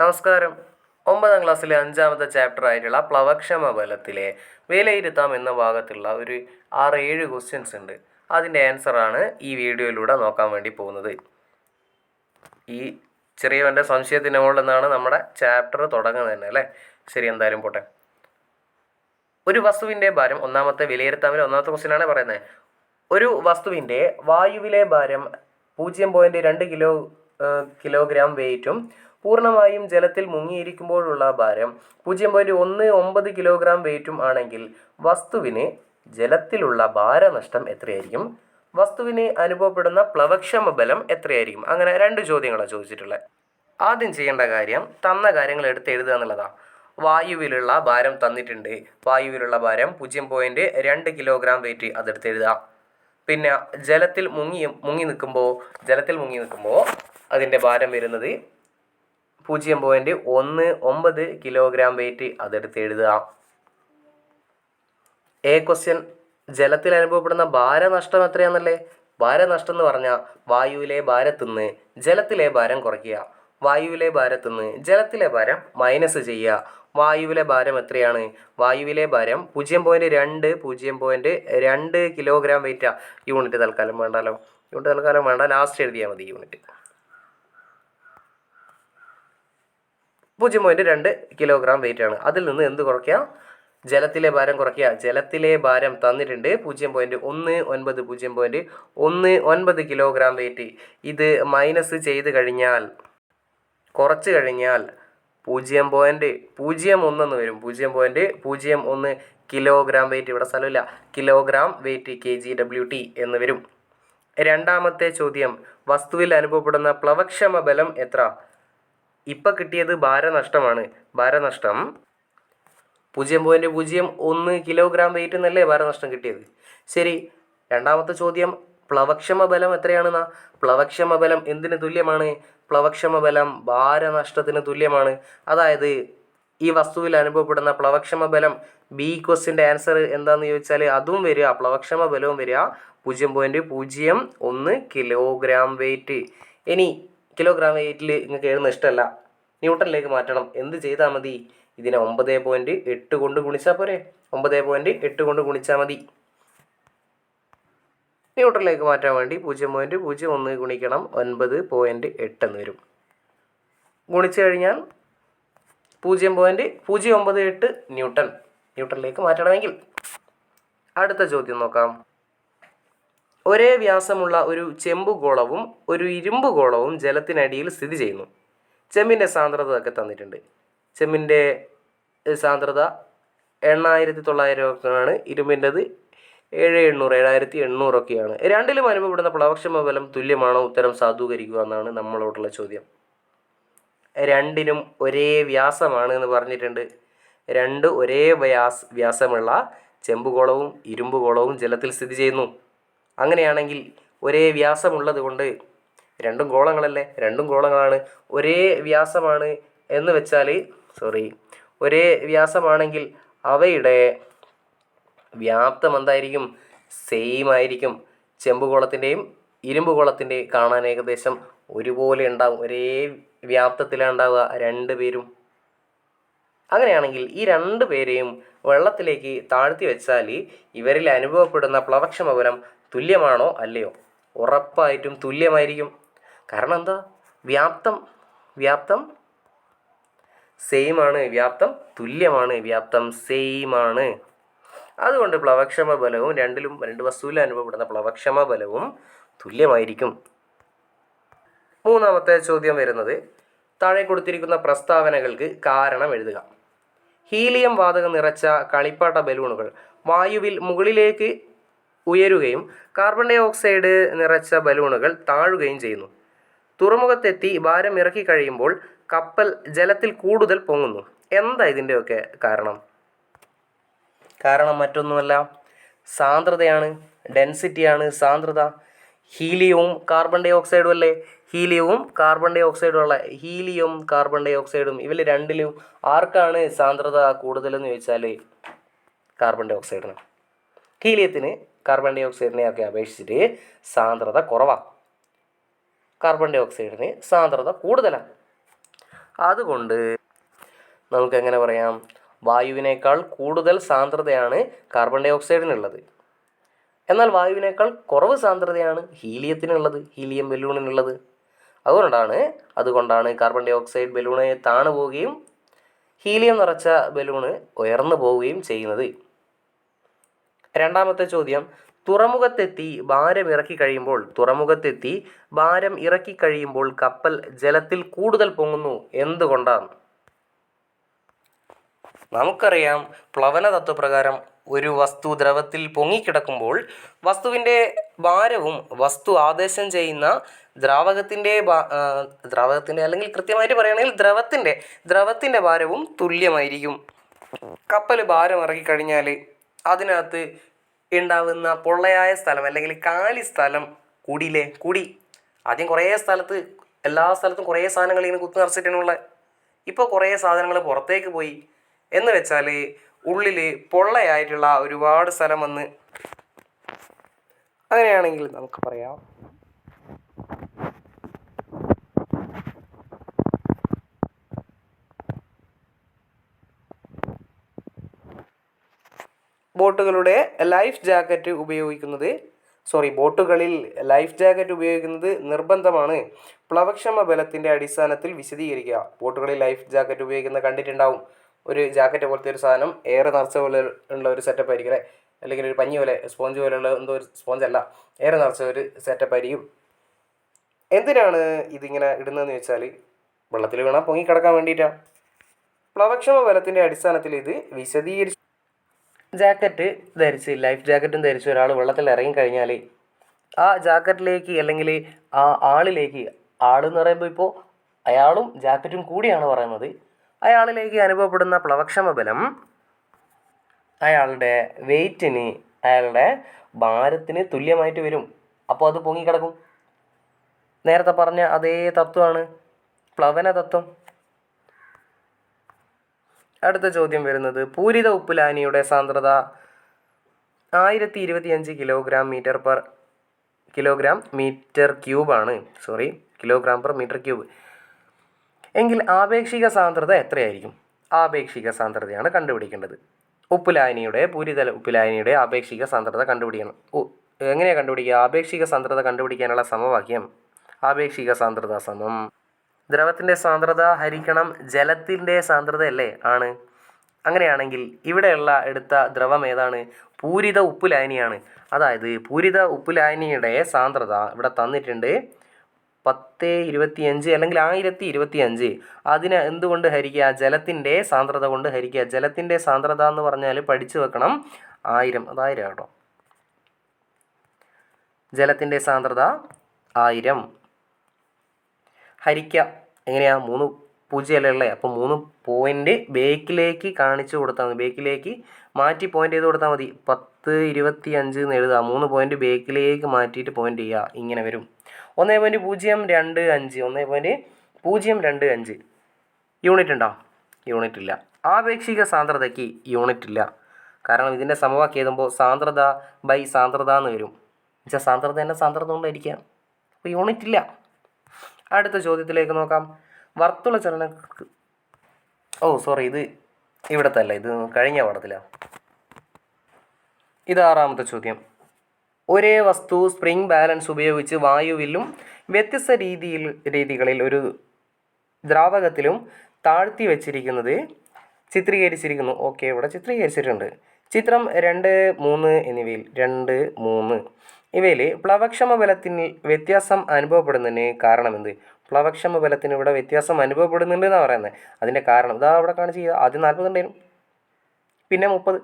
നമസ്കാരം. ഒമ്പതാം ക്ലാസ്സിലെ അഞ്ചാമത്തെ ചാപ്റ്റർ ആയിട്ടുള്ള പ്ലവക്ഷമ ബലത്തിലെ വിലയിരുത്താം എന്ന ഭാഗത്തുള്ള ഒരു ആറ് ഏഴ് ക്വസ്റ്റ്യൻസ് ഉണ്ട്. അതിന്റെ ആൻസറാണ് ഈ വീഡിയോയിലൂടെ നോക്കാൻ വേണ്ടി പോകുന്നത്. ഈ ചെറിയവന്റെ സംശയത്തിന് മുകളിൽ നിന്നാണ് നമ്മുടെ ചാപ്റ്റർ തുടങ്ങുന്നത് തന്നെ അല്ലേ? ശരി എന്തായാലും പോട്ടെ. ഒരു വസ്തുവിന്റെ ഭാരം ഒന്നാമത്തെ വിലയിരുത്താമിൽ ഒന്നാമത്തെ ക്വസ്റ്റ്യനാണ് പറയുന്നത്. ഒരു വസ്തുവിന്റെ വായുവിലെ ഭാരം പൂജ്യം പോയിന്റ് രണ്ട് കിലോ കിലോഗ്രാം വെയിറ്റും പൂർണമായും ജലത്തിൽ മുങ്ങിയിരിക്കുമ്പോഴുള്ള ഭാരം പൂജ്യം പോയിന്റ് ഒന്ന് ഒമ്പത് കിലോഗ്രാം വെയിറ്റും ആണെങ്കിൽ വസ്തുവിന് ജലത്തിലുള്ള ഭാരനഷ്ടം എത്രയായിരിക്കും? വസ്തുവിന് അനുഭവപ്പെടുന്ന പ്ലവക്ഷമ ബലം എത്രയായിരിക്കും? അങ്ങനെ രണ്ട് ചോദ്യങ്ങളാണ് ചോദിച്ചിട്ടുള്ളത്. ആദ്യം ചെയ്യേണ്ട കാര്യം തന്ന കാര്യങ്ങൾ എടുത്ത് എഴുതുക എന്നുള്ളതാണ് വായുവിലുള്ള ഭാരം തന്നിട്ടുണ്ട്. വായുവിലുള്ള ഭാരം പൂജ്യം പോയിന്റ് രണ്ട് കിലോഗ്രാം വെയിറ്റ് അതെടുത്ത് എഴുതുക. പിന്നെ ജലത്തിൽ മുങ്ങി മുങ്ങി നിൽക്കുമ്പോൾ ജലത്തിൽ മുങ്ങി നിൽക്കുമ്പോൾ അതിന്റെ ഭാരം വരുന്നത് പൂജ്യം പോയിന്റ് ഒന്ന് ഒമ്പത് കിലോഗ്രാം വെയിറ്റ് അതെടുത്ത് എഴുതുക. എ ക്വസ്റ്റ്യൻ ജലത്തിൽ അനുഭവപ്പെടുന്ന ഭാരനഷ്ടം എത്രയാണെന്നല്ലേ ഭാരനഷ്ടം എന്ന് പറഞ്ഞാൽ വായുവിലെ ഭാരത്തുനിന്ന് ജലത്തിലെ ഭാരം കുറയ്ക്കുക. വായുവിലെ ഭാരത്തുനിന്ന് ജലത്തിലെ ഭാരം മൈനസ് ചെയ്യുക. വായുവിലെ ഭാരം എത്രയാണ്? വായുവിലെ ഭാരം പൂജ്യം പോയിന്റ് രണ്ട് പൂജ്യം പോയിന്റ് രണ്ട് കിലോഗ്രാം വെയിറ്റാ യൂണിറ്റ് തൽക്കാലം വേണ്ടല്ലോ യൂണിറ്റ് തൽക്കാലം വേണ്ട. ലാസ്റ്റ് എഴുതിയാൽ മതി യൂണിറ്റ് പൂജ്യം പോയിന്റ് രണ്ട് കിലോഗ്രാം വെയിറ്റ് ആണ്. അതിൽ നിന്ന് എന്ത് കുറയ്ക്കുക? ജലത്തിലെ ഭാരം കുറയ്ക്കുക. ജലത്തിലെ ഭാരം തന്നിട്ടുണ്ട്. പൂജ്യം പോയിന്റ് ഒന്ന് ഒൻപത് പൂജ്യം പോയിന്റ് ഒന്ന് ഒൻപത് കിലോഗ്രാം വെയിറ്റ് ഇത് മൈനസ് ചെയ്ത് കഴിഞ്ഞാൽ കുറച്ച് കഴിഞ്ഞാൽ പൂജ്യം പോയിന്റ് പൂജ്യം ഒന്നെന്ന് വരും. പൂജ്യം പോയിന്റ് പൂജ്യം ഒന്ന് കിലോഗ്രാം വെയിറ്റ് ഇവിടെ സ്ഥലമില്ല. Kilogram weight K G W T എന്ന് വരും. രണ്ടാമത്തെ ചോദ്യം. വസ്തുവിൽ അനുഭവപ്പെടുന്ന പ്ലവക്ഷമ ബലം എത്ര? ഇപ്പം കിട്ടിയത് ഭാരനഷ്ടമാണ്. ഭാരനഷ്ടം പൂജ്യം പോയിന്റ് പൂജ്യം ഒന്ന് കിലോഗ്രാം വെയിറ്റ് എന്നല്ലേ ഭാരനഷ്ടം കിട്ടിയത്? ശരി രണ്ടാമത്തെ ചോദ്യം പ്ലവക്ഷമ ബലം എത്രയാണെന്നാ പ്ലവക്ഷമ ബലം എന്തിന് തുല്യമാണ്? പ്ലവക്ഷമ ബലം ഭാരനഷ്ടത്തിന് തുല്യമാണ്. അതായത് ഈ വസ്തുവിൽ അനുഭവപ്പെടുന്ന പ്ലവക്ഷമ ബലം ബി ക്വസ്റ്റിന്റെ ആൻസർ എന്താണെന്ന് ചോദിച്ചാൽ അതും വരിക പ്ലവക്ഷമ ബലവും വരിക പൂജ്യം പോയിന്റ് പൂജ്യം ഒന്ന് കിലോഗ്രാം വെയിറ്റ് ഇനി കിലോഗ്രാം വെയിറ്റിൽ നിങ്ങൾക്ക് എഴുതുന്ന ഇഷ്ടമല്ല. ന്യൂട്ടണിലേക്ക് മാറ്റണം. എന്ത് ചെയ്താൽ മതി? ഇതിനെ ഒമ്പത് പോയിന്റ് എട്ട് കൊണ്ട് ഗുണിച്ചാൽ പോരെ? ഒമ്പത് പോയിന്റ് എട്ട് കൊണ്ട് ഗുണിച്ചാൽ മതി. ന്യൂട്രലിലേക്ക് മാറ്റാൻ വേണ്ടി പൂജ്യം പോയിന്റ് പൂജ്യം ഒന്ന് ഗുണിക്കണം. ഒൻപത് പോയിന്റ് എട്ട് എന്ന് വരും. ഗുണിച്ചു കഴിഞ്ഞാൽ പൂജ്യം പോയിന്റ് പൂജ്യം ഒമ്പത് എട്ട് ന്യൂട്ടൺ ന്യൂട്ടണിലേക്ക് മാറ്റണമെങ്കിൽ അടുത്ത ചോദ്യം നോക്കാം. ഒരേ വ്യാസമുള്ള ഒരു ചെമ്പ് ഗോളവും ഒരു ഇരുമ്പ് ഗോളവും ജലത്തിനടിയിൽ സ്ഥിതി ചെയ്യുന്നു. ചെമ്പിന്റെ സാന്ദ്രത ഒക്കെ തന്നിട്ടുണ്ട്. ചെമ്മിന്റെ സാന്ദ്രത എണ്ണായിരത്തി തൊള്ളായിരം ആണ് ഇരുമ്പിന്റെത് ഏഴ് എണ്ണൂറ് ഏഴായിരത്തി എണ്ണൂറൊക്കെയാണ് രണ്ടിലും അനുഭവപ്പെടുന്ന പ്ലവക്ഷമ ബലം തുല്യമാണോ? ഉത്തരം സാധൂകരിക്കുക എന്നാണ് നമ്മളോടുള്ള ചോദ്യം. രണ്ടിനും ഒരേ വ്യാസമാണ് എന്ന് പറഞ്ഞിട്ടുണ്ട്. രണ്ട് ഒരേ വ്യാസ് വ്യാസമുള്ള ചെമ്പുകോളവും ഇരുമ്പുകോളവും ജലത്തിൽ സ്ഥിതി ചെയ്യുന്നു. അങ്ങനെയാണെങ്കിൽ ഒരേ വ്യാസമുള്ളത് കൊണ്ട് രണ്ടും ഗോളങ്ങളല്ലേ? രണ്ടും ഗോളങ്ങളാണ്. ഒരേ വ്യാസമാണ് എന്ന് വെച്ചാൽ സോറി ഒരേ വ്യാസമാണെങ്കിൽ അവയുടെ വ്യാപ്തം എന്തായിരിക്കും? സെയിം ആയിരിക്കും. ചെമ്പുകോളത്തിന്റെയും ഇരുമ്പുകോളത്തിന്റെയും കാണാൻ ഏകദേശം ഒരുപോലെ ഉണ്ടാവും. ഒരേ വ്യാപ്തത്തിലാണ് ഉണ്ടാവുക രണ്ട് പേരും. അങ്ങനെയാണെങ്കിൽ ഈ രണ്ട് പേരെയും വെള്ളത്തിലേക്ക് താഴ്ത്തി വെച്ചാൽ ഇവരിൽ അനുഭവപ്പെടുന്ന പ്ലവക്ഷമ ബലം തുല്യമാണോ അല്ലയോ? ഉറപ്പായിട്ടും തുല്യമായിരിക്കും. കാരണം എന്താ? വ്യാപ്തം വ്യാപ്തം സെയിം ആണ് വ്യാപ്തം തുല്യമാണ് വ്യാപ്തം സെയിം ആണ്. അതുകൊണ്ട് പ്ലവക്ഷമ ബലവും രണ്ടിലും രണ്ട് വസ്തുവിൽ അനുഭവപ്പെടുന്ന പ്ലവക്ഷമ ബലവും തുല്യമായിരിക്കും. മൂന്നാമത്തെ ചോദ്യം വരുന്നത് താഴെ കൊടുത്തിരിക്കുന്ന പ്രസ്താവനകൾക്ക് കാരണം എഴുതുക. ഹീലിയം വാതകം നിറച്ച കളിപ്പാട്ട ബലൂണുകൾ വായുവിൽ മുകളിലേക്ക് ഉയരുകയും കാർബൺ ഡൈ ഓക്സൈഡ് നിറച്ച ബലൂണുകൾ താഴുകയും ചെയ്യുന്നു. തുറമുഖത്തെത്തി ഭാരം ഇറക്കി കഴിയുമ്പോൾ കപ്പൽ ജലത്തിൽ കൂടുതൽ പൊങ്ങുന്നു. എന്താ ഇതിന്റെയൊക്കെ കാരണം? കാരണം മറ്റൊന്നുമല്ല. സാന്ദ്രതയാണ്. ഡെൻസിറ്റിയാണ്. സാന്ദ്രത. ഹീലിയവും കാർബൺ ഡൈ ഓക്സൈഡും അല്ലേ? ഹീലിയവും കാർബൺ ഡൈ ഓക്സൈഡും ഉള്ള ഹീലിയവും കാർബൺ ഡൈ ഓക്സൈഡും ഇവർ രണ്ടിലും ആർക്കാണ് സാന്ദ്രത കൂടുതലെന്ന് ചോദിച്ചാൽ കാർബൺ ഡൈ ഓക്സൈഡിന് ഹീലിയത്തിന് കാർബൺ ഡൈ ഓക്സൈഡിനെയൊക്കെ അപേക്ഷിച്ചിട്ട് സാന്ദ്രത കുറവാണ് കാർബൺ ഡൈ ഓക്സൈഡിന് സാന്ദ്രത കൂടുതലാണ്. അതുകൊണ്ട് നമുക്ക് എങ്ങനെ പറയാം? വായുവിനേക്കാൾ കൂടുതൽ സാന്ദ്രതയാണ് കാർബൺ ഡൈ ഓക്സൈഡിനുള്ളത് എന്നാൽ വായുവിനേക്കാൾ കുറവ് സാന്ദ്രതയാണ് ഹീലിയത്തിനുള്ളത് ഹീലിയം ബലൂണിനുള്ളത്. അതുകൊണ്ടാണ് അതുകൊണ്ടാണ് കാർബൺ ഡൈ ഓക്സൈഡ് ബലൂണ് താണു പോവുകയും ഹീലിയം നിറച്ച ബലൂണ് ഉയർന്നു പോവുകയും ചെയ്യുന്നത്. രണ്ടാമത്തെ ചോദ്യം തുറമുഖത്തെത്തി ഭാരം ഇറക്കി കഴിയുമ്പോൾ തുറമുഖത്തെത്തി ഭാരം ഇറക്കി കഴിയുമ്പോൾ കപ്പൽ ജലത്തിൽ കൂടുതൽ പൊങ്ങുന്നു എന്തുകൊണ്ടാണ്? നമുക്കറിയാം പ്ലവന തത്വപ്രകാരം ഒരു വസ്തു ദ്രവത്തിൽ പൊങ്ങിക്കിടക്കുമ്പോൾ വസ്തുവിന്റെ ഭാരവും വസ്തു ആദേശം ചെയ്യുന്ന ദ്രാവകത്തിന്റെ ദ്രാവകത്തിന്റെ അല്ലെങ്കിൽ കൃത്യമായിട്ട് പറയുകയാണെങ്കിൽ ദ്രവത്തിന്റെ ദ്രവത്തിന്റെ ഭാരവും തുല്യമായിരിക്കും. കപ്പൽ ഭാരം ഇറക്കി കഴിഞ്ഞാൽ അതിനകത്ത് ഉണ്ടാവുന്ന പൊള്ളയായ സ്ഥലം അല്ലെങ്കിൽ കാലി സ്ഥലം കൂടിയില്ലേ? കൂടി. ആദ്യം കുറേ സ്ഥലത്ത് എല്ലാ സ്ഥലത്തും കുറേ സാധനങ്ങൾ ഇങ്ങനെ കുത്തി നിറച്ചിട്ടുള്ള ഇപ്പോൾ കുറേ സാധനങ്ങൾ പുറത്തേക്ക് പോയി. എന്ന് വെച്ചാൽ ഉള്ളിൽ പൊള്ളയായിട്ടുള്ള ഒരുപാട് സ്ഥലം വന്ന് അങ്ങനെയാണെങ്കിൽ നമുക്ക് പറയാം. ബോട്ടുകളുടെ ലൈഫ് ജാക്കറ്റ് ഉപയോഗിക്കുന്നത് സോറി ബോട്ടുകളിൽ ലൈഫ് ജാക്കറ്റ് ഉപയോഗിക്കുന്നത് നിർബന്ധമാണ്. പ്ലവക്ഷമ ബലത്തിന്റെ അടിസ്ഥാനത്തിൽ വിശദീകരിക്കുക. ബോട്ടുകളിൽ ലൈഫ് ജാക്കറ്റ് ഉപയോഗിക്കുന്ന കണ്ടിട്ടുണ്ടാവും. ഒരു ജാക്കറ്റ് പോലത്തെ ഒരു സാധനം എയർ നിറച്ച പോലെ ഉള്ള ഒരു സെറ്റപ്പ് ആയിരിക്കും അല്ലേ? അല്ലെങ്കിൽ ഒരു പഞ്ഞി പോലെ സ്പോഞ്ച് പോലെയുള്ള എന്തോ ഒരു സ്പോഞ്ച് അല്ല എയർ നിറച്ച ഒരു സെറ്റപ്പ് ആയിരിക്കും. എന്തിനാണ് ഇതിങ്ങനെ ഇടുന്നതെന്ന് വെച്ചാൽ വെള്ളത്തിൽ വീണാൽ പൊങ്ങി കിടക്കാൻ വേണ്ടിയിട്ടാണ് പ്ലവക്ഷമ ബലത്തിന്റെ അടിസ്ഥാനത്തിൽ ഇത് വിശദീകരിച്ചു ജാക്കറ്റ് ധരിച്ച് ലൈഫ് ജാക്കറ്റും ധരിച്ച് ഒരാൾ വെള്ളത്തിൽ ഇറങ്ങിക്കഴിഞ്ഞാൽ ആ ജാക്കറ്റിലേക്ക് അല്ലെങ്കിൽ ആ ആളിലേക്ക് ആളെന്ന് പറയുമ്പോൾ ഇപ്പോൾ അയാളും ജാക്കറ്റും കൂടിയാണ് പറയുന്നത്. അയാളിലേക്ക് അനുഭവപ്പെടുന്ന പ്ലവക്ഷമ ബലം അയാളുടെ വെയിറ്റിന് അയാളുടെ ഭാരത്തിന് തുല്യമായിട്ട് വരും. അപ്പോൾ അത് പൊങ്ങിക്കിടക്കും. നേരത്തെ പറഞ്ഞ അതേ തത്വമാണ് പ്ലവന തത്വം. അടുത്ത ചോദ്യം വരുന്നത് പൂരിത ഉപ്പുലാനിയുടെ സാന്ദ്രത ആയിരത്തി ഇരുപത്തിയഞ്ച് kilogram metre per kilogram metre ക്യൂബാണ് sorry kilogram per metre cube എങ്കിൽ ആപേക്ഷിക സാന്ദ്രത എത്രയായിരിക്കും? ആപേക്ഷിക സാന്ദ്രതയാണ് കണ്ടുപിടിക്കേണ്ടത്. ഉപ്പുലായനിയുടെ പൂരിതല ഉപ്പുലായനിയുടെ ആപേക്ഷിക സാന്ദ്രത കണ്ടുപിടിക്കണം. എങ്ങനെയാണ് കണ്ടുപിടിക്കുക? ആപേക്ഷിക സാന്ദ്രത കണ്ടുപിടിക്കാനുള്ള സമവാക്യം. ആപേക്ഷിക സാന്ദ്രത സമം ദ്രവത്തിന്റെ സാന്ദ്രത ഹരിക്കണം ജലത്തിന്റെ സാന്ദ്രത അല്ലേ ആണ്. അങ്ങനെയാണെങ്കിൽ ഇവിടെയുള്ള എടുത്ത ദ്രവം ഏതാണ്? പൂരിത ഉപ്പുലായനിയാണ്. അതായത് പൂരിത ഉപ്പുലായനിയുടെ സാന്ദ്രത ഇവിടെ തന്നിട്ടുണ്ട് പത്ത് ഇരുപത്തിയഞ്ച് അല്ലെങ്കിൽ ആയിരത്തി ഇരുപത്തിയഞ്ച്. അതിനെ എന്തുകൊണ്ട് ഹരിക്കുക? ജലത്തിന്റെ സാന്ദ്രത കൊണ്ട് ഹരിക്കുക. ജലത്തിന്റെ സാന്ദ്രത എന്ന് പറഞ്ഞാൽ പഠിച്ചു വെക്കണം. ആയിരം അതായിരം കേട്ടോ ജലത്തിന്റെ സാന്ദ്രത ആയിരം. ഹരിക്കുക എങ്ങനെയാ? മൂന്ന് പൂജ്യമല്ലേ? ഉള്ളത് അപ്പോൾ മൂന്ന് പോയിന്റ് ബേക്കിലേക്ക് കാണിച്ചു കൊടുത്താൽ മതി. ബേക്കിലേക്ക് മാറ്റി പോയിന്റ് ചെയ്ത് കൊടുത്താൽ മതി. പത്ത് ഇരുപത്തി അഞ്ച് എന്ന് എഴുതുക മൂന്ന് പോയിന്റ് ബേക്കിലേക്ക് മാറ്റിയിട്ട് പോയിന്റ് ചെയ്യുക ഇങ്ങനെ വരും. ഒന്നേ പോയിന്റ് പൂജ്യം രണ്ട് അഞ്ച്. ഒന്നേ പോയിന്റ് പൂജ്യം രണ്ട് അഞ്ച്. യൂണിറ്റ് ഉണ്ടോ? യൂണിറ്റ് ഇല്ല. ആപേക്ഷിക സാന്ദ്രതയ്ക്ക് യൂണിറ്റ് ഇല്ല. കാരണം ഇതിന്റെ സമവാക്യം എഴുതുമ്പോൾ സാന്ദ്രത ബൈ സാന്ദ്രത എന്ന് വരും. എന്നുവെച്ചാൽ സാന്ദ്രത തന്നെ സാന്ദ്രത കൊണ്ടായിരിക്കാം. അപ്പോൾ യൂണിറ്റ് ഇല്ല. അടുത്ത ചോദ്യത്തിലേക്ക് നോക്കാം. വർത്തുള ചലന ഓ സോറി ഇത് ഇവിടത്തെ അല്ല ഇത് കഴിഞ്ഞ പാഠത്തിലാണ് ഇത് ആറാമത്തെ ചോദ്യം. ഒരേ വസ്തു സ്പ്രിംഗ് ബാലൻസ് ഉപയോഗിച്ച് വായുവിലും വ്യത്യസ്ത രീതിയിൽ രീതികളിൽ ഒരു ദ്രാവകത്തിലും താഴ്ത്തി വച്ചിരിക്കുന്നത് ചിത്രീകരിച്ചിരിക്കുന്നു. ഓക്കെ ഇവിടെ ചിത്രീകരിച്ചിട്ടുണ്ട്. ചിത്രം രണ്ട് മൂന്ന് എന്നിവയിൽ രണ്ട് മൂന്ന്. ഇവയിൽ പ്ലവക്ഷമ ബലത്തിന് വ്യത്യാസം അനുഭവപ്പെടുന്നതിന് കാരണമെന്ത്? പ്ലവക്ഷമ ബലത്തിന് ഇവിടെ വ്യത്യാസം അനുഭവപ്പെടുന്നുണ്ട് എന്നാണ് പറയുന്നത് അതിന്റെ കാരണം ഇതാ അവിടെ കാണിച്ച് ആദ്യം നാൽപ്പതുണ്ടായിരുന്നു പിന്നെ മുപ്പത്.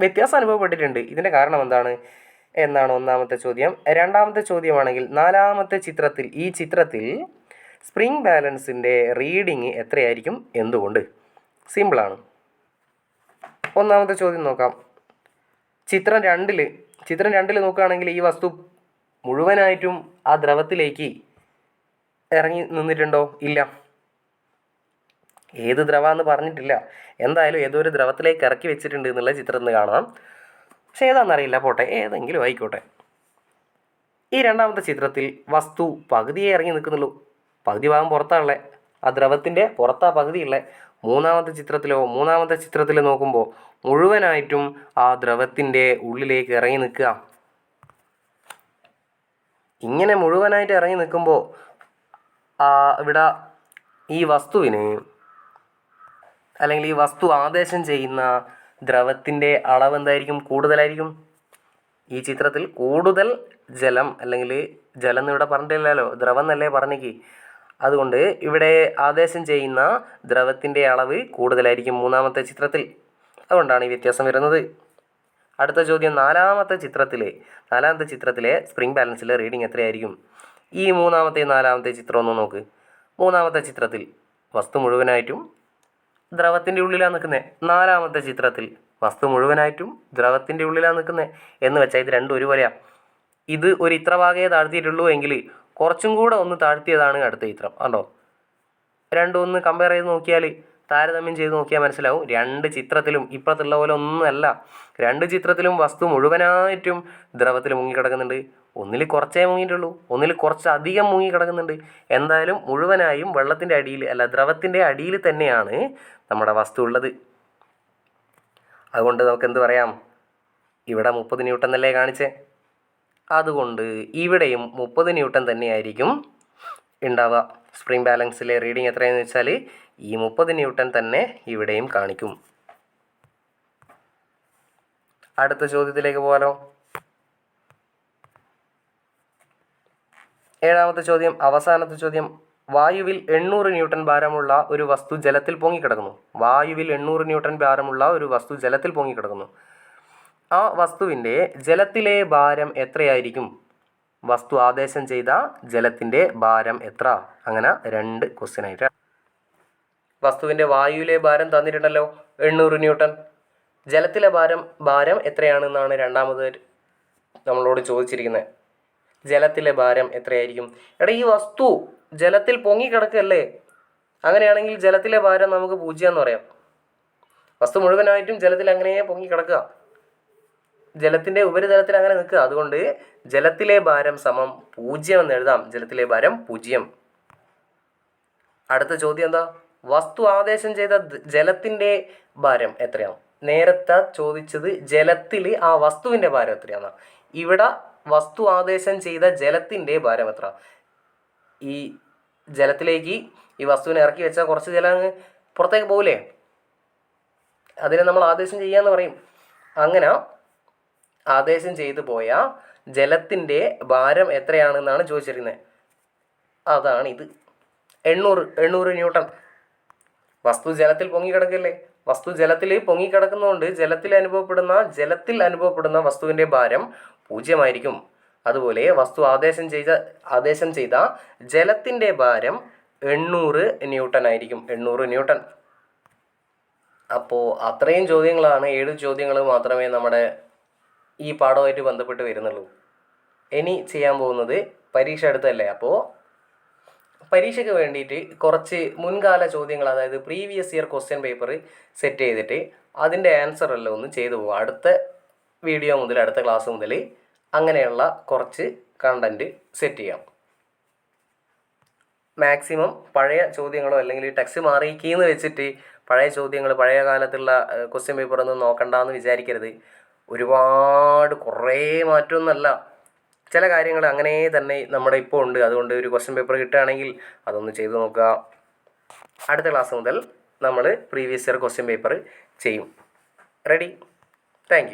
വ്യത്യാസം അനുഭവപ്പെട്ടിട്ടുണ്ട്. ഇതിന്റെ കാരണം എന്താണ്? എന്നാണ് ഒന്നാമത്തെ ചോദ്യം. രണ്ടാമത്തെ ചോദ്യമാണെങ്കിൽ നാലാമത്തെ ചിത്രത്തിൽ ഈ ചിത്രത്തിൽ സ്പ്രിംഗ് ബാലൻസിന്റെ റീഡിങ് എത്രയായിരിക്കും എന്തുകൊണ്ട്? സിമ്പിളാണ്. ഒന്നാമത്തെ ചോദ്യം നോക്കാം. ചിത്രം രണ്ടിൽ ചിത്രം രണ്ടിൽ നോക്കുകയാണെങ്കിൽ ഈ വസ്തു മുഴുവനായിട്ടും ആ ദ്രവത്തിലേക്ക് ഇറങ്ങി നിന്നിട്ടുണ്ടോ? ഇല്ല. ഏത് ദ്രവമെന്ന് പറഞ്ഞിട്ടില്ല. എന്തായാലും ഏതോ ഒരു ദ്രവത്തിലേക്ക് ഇറക്കി വെച്ചിട്ടുണ്ട് എന്നുള്ള ചിത്രം നിന്ന് കാണാം. പക്ഷേ ഏതാണെന്നറിയില്ല പോട്ടെ. ഏതെങ്കിലും ആയിക്കോട്ടെ. ഈ രണ്ടാമത്തെ ചിത്രത്തിൽ വസ്തു പകുതിയെ ഇറങ്ങി നിൽക്കുന്നുള്ളൂ. പകുതി ഭാഗം പുറത്താണുള്ളത്. ആ ദ്രവത്തിന്റെ പുറത്താ പകുതിയുള്ള മൂന്നാമത്തെ ചിത്രത്തിലോ മൂന്നാമത്തെ ചിത്രത്തിൽ നോക്കുമ്പോൾ മുഴുവനായിട്ടും ആ ദ്രവത്തിന്റെ ഉള്ളിലേക്ക് ഇറങ്ങി നിൽക്കുക. ഇങ്ങനെ മുഴുവനായിട്ട് ഇറങ്ങി നിൽക്കുമ്പോൾ ഇവിടെ ഈ വസ്തുവിന് അല്ലെങ്കിൽ ഈ വസ്തു ആദേശം ചെയ്യുന്ന ദ്രവത്തിന്റെ അളവ് എന്തായിരിക്കും? കൂടുതലായിരിക്കും? ഈ ചിത്രത്തിൽ കൂടുതൽ ജലം അല്ലെങ്കിൽ ജലം എന്ന് ഇവിടെ പറഞ്ഞിട്ടില്ലല്ലോ ദ്രവം എന്നല്ലേ പറഞ്ഞേക്ക്. അതുകൊണ്ട് ഇവിടെ ആദേശം ചെയ്യുന്ന ദ്രവത്തിന്റെ അളവ് കൂടുതലായിരിക്കും മൂന്നാമത്തെ ചിത്രത്തിൽ. അതുകൊണ്ടാണ് ഈ വ്യത്യാസം വരുന്നത്. അടുത്ത ചോദ്യം നാലാമത്തെ ചിത്രത്തിലെ നാലാമത്തെ ചിത്രത്തിലെ സ്പ്രിംഗ് ബാലൻസിലെ റീഡിംഗ് എത്രയായിരിക്കും? ഈ മൂന്നാമത്തെ നാലാമത്തെ ചിത്രം ഒന്ന് നോക്ക്. മൂന്നാമത്തെ ചിത്രത്തിൽ വസ്തു മുഴുവനായിട്ടും ദ്രവത്തിന്റെ ഉള്ളിലാണ് നിൽക്കുന്നത്. നാലാമത്തെ ചിത്രത്തിൽ വസ്തു മുഴുവനായിട്ടും ദ്രവത്തിന്റെ ഉള്ളിലാണ് നിൽക്കുന്നത് എന്ന് വെച്ചാൽ ഇത് രണ്ടും ഒരുപോലെയാണ് ഇത് ഒരു ഇത്ര ഭാഗേ താഴ്ത്തിയിട്ടുള്ളൂ എങ്കിൽ കുറച്ചും കൂടെ ഒന്ന് താഴ്ത്തിയതാണ് അടുത്ത ചിത്രം കണ്ടോ? രണ്ടും ഒന്ന് കമ്പയർ ചെയ്ത് നോക്കിയാൽ താരതമ്യം ചെയ്ത് നോക്കിയാൽ മനസ്സിലാവും. രണ്ട് ചിത്രത്തിലും ഇപ്പോഴത്തുള്ള പോലെ ഒന്നുമല്ല. രണ്ട് ചിത്രത്തിലും വസ്തു മുഴുവനായിട്ടും ദ്രവത്തിൽ മുങ്ങിക്കിടക്കുന്നുണ്ട്. ഒന്നിൽ കുറച്ചേ മുങ്ങിയിട്ടുള്ളൂ. ഒന്നിൽ കുറച്ച് അധികം മുങ്ങിക്കിടക്കുന്നുണ്ട്. എന്തായാലും മുഴുവനായും വെള്ളത്തിന്റെ അടിയിൽ അല്ല ദ്രവത്തിന്റെ അടിയിൽ തന്നെയാണ് നമ്മുടെ വസ്തു ഉള്ളത്. അതുകൊണ്ട് നമുക്ക് എന്ത് പറയാം? ഇവിടെ മുപ്പത് ന്യൂട്ടൺ എന്നല്ലേ കാണിച്ചേ? അതുകൊണ്ട് ഇവിടെയും മുപ്പത് ന്യൂട്ടൺ തന്നെയായിരിക്കും ഉണ്ടാവുക. സ്പ്രിംഗ് ബാലൻസിലെ റീഡിങ് എത്രയെന്ന് വെച്ചാൽ ഈ മുപ്പത് ന്യൂട്ടൺ തന്നെ ഇവിടെയും കാണിക്കും. അടുത്ത ചോദ്യത്തിലേക്ക് പോകാലോ. ഏഴാമത്തെ ചോദ്യം അവസാനത്തെ ചോദ്യം. വായുവിൽ എണ്ണൂറ് ന്യൂട്ടൺ ഭാരമുള്ള ഒരു വസ്തു ജലത്തിൽ പൊങ്ങിക്കിടക്കുന്നു. വായുവിൽ എണ്ണൂറ് ന്യൂട്ടൺ ഭാരമുള്ള ഒരു വസ്തു ജലത്തിൽ പൊങ്ങിക്കിടക്കുന്നു. ആ വസ്തുവിന്റെ ജലത്തിലെ ഭാരം എത്രയായിരിക്കും? വസ്തു ആദേശം ചെയ്ത ജലത്തിന്റെ ഭാരം എത്ര? അങ്ങനെ രണ്ട് ക്വസ്റ്റ്യൻ ആയിട്ട്. വസ്തുവിന്റെ വായുവിലെ ഭാരം തന്നിട്ടുണ്ടല്ലോ എണ്ണൂറ് ന്യൂട്ടൺ. ജലത്തിലെ ഭാരം ഭാരം എത്രയാണെന്നാണ് രണ്ടാമത് നമ്മളോട് ചോദിച്ചിരിക്കുന്നത്. ജലത്തിലെ ഭാരം എത്രയായിരിക്കും? എടാ ഈ വസ്തു ജലത്തിൽ പൊങ്ങി കിടക്കല്ലേ അങ്ങനെയാണെങ്കിൽ ജലത്തിലെ ഭാരം നമുക്ക് പൂജ്യം എന്ന് പറയാം. വസ്തു മുഴുവനായിട്ടും ജലത്തിൽ അങ്ങനെ പൊങ്ങി കിടക്കുക ജലത്തിന്റെ ഉപരിതലത്തിൽ അങ്ങനെ നിൽക്കുക. അതുകൊണ്ട് ജലത്തിലെ ഭാരം സമം പൂജ്യം എന്ന് എഴുതാം. ജലത്തിലെ ഭാരം പൂജ്യം. അടുത്ത ചോദ്യം എന്താ? വസ്തു ആദേശം ചെയ്ത ജലത്തിന്റെ ഭാരം എത്രയാണ്? നേരത്തെ ചോദിച്ചത് ജലത്തിൽ ആ വസ്തുവിന്റെ ഭാരം എത്രയാണ്? ഇവിടെ വസ്തു ആദേശം ചെയ്ത ജലത്തിന്റെ ഭാരം എത്ര? ഈ ജലത്തിലേക്ക് ഈ വസ്തുവിനെ ഇറക്കി വെച്ചാൽ കുറച്ച് ജലം അങ്ങ് പുറത്തേക്ക് പോകില്ലേ അതിനെ നമ്മൾ ആദേശം ചെയ്യാന്ന് പറയും. അങ്ങനെ ആദേശം ചെയ്തു പോയ ജലത്തിന്റെ ഭാരം എത്രയാണെന്നാണ് ചോദിച്ചിരിക്കുന്നത്. അതാണ് ഇത് എണ്ണൂറ് എണ്ണൂറ് ന്യൂട്ടൺ. വസ്തു ജലത്തിൽ പൊങ്ങിക്കിടക്കല്ലേ? വസ്തു ജലത്തിൽ പൊങ്ങിക്കിടക്കുന്നതുകൊണ്ട് ജലത്തിൽ അനുഭവപ്പെടുന്ന ജലത്തിൽ അനുഭവപ്പെടുന്ന വസ്തുവിന്റെ ഭാരം പൂജ്യമായിരിക്കും. അതുപോലെ വസ്തു ആദേശം ചെയ്ത ആദേശം ചെയ്ത ജലത്തിന്റെ ഭാരം എണ്ണൂറ് ന്യൂട്ടൺ ആയിരിക്കും. എണ്ണൂറ് ന്യൂട്ടൺ. അപ്പോൾ അത്രയും ചോദ്യങ്ങളാണ്. ഏഴ് ചോദ്യങ്ങൾ മാത്രമേ നമ്മുടെ ഈ പാഠവുമായിട്ട് ബന്ധപ്പെട്ട് വരുന്നുള്ളൂ. ഇനി ചെയ്യാൻ പോകുന്നത് പരീക്ഷ അടുത്തല്ലേ? അപ്പോൾ പരീക്ഷയ്ക്ക് വേണ്ടിയിട്ട് കുറച്ച് മുൻകാല ചോദ്യങ്ങൾ അതായത് previous year question paper set ചെയ്തിട്ട് അതിന്റെ ആൻസർ എല്ലാം ഒന്ന് ചെയ്തു പോകും. അടുത്ത വീഡിയോ മുതൽ അടുത്ത ക്ലാസ് മുതൽ അങ്ങനെയുള്ള കുറച്ച് കണ്ടന്റ് സെറ്റ് ചെയ്യാം. മാക്സിമം പഴയ ചോദ്യങ്ങളോ അല്ലെങ്കിൽ ടെക്സ്റ്റ് മാറിയിക്കെന്ന് വെച്ചിട്ട് പഴയ ചോദ്യങ്ങൾ പഴയ കാലത്തുള്ള ക്വസ്റ്റ്യൻ പേപ്പറൊന്നും നോക്കണ്ടെന്ന് വിചാരിക്കരുത്. ഒരുപാട് കുറേ മാറ്റമൊന്നുമല്ല. ചില കാര്യങ്ങൾ അങ്ങനെ തന്നെ നമ്മുടെ ഇപ്പോൾ ഉണ്ട്. അതുകൊണ്ട് ഒരു ക്വസ്റ്റ്യൻ പേപ്പർ കിട്ടുകയാണെങ്കിൽ അതൊന്ന് ചെയ്തു നോക്കുക. അടുത്ത ക്ലാസ് മുതൽ നമ്മൾ പ്രീവിയസ് ഇയർ ക്വസ്റ്റ്യൻ പേപ്പർ ചെയ്യും. Ready thank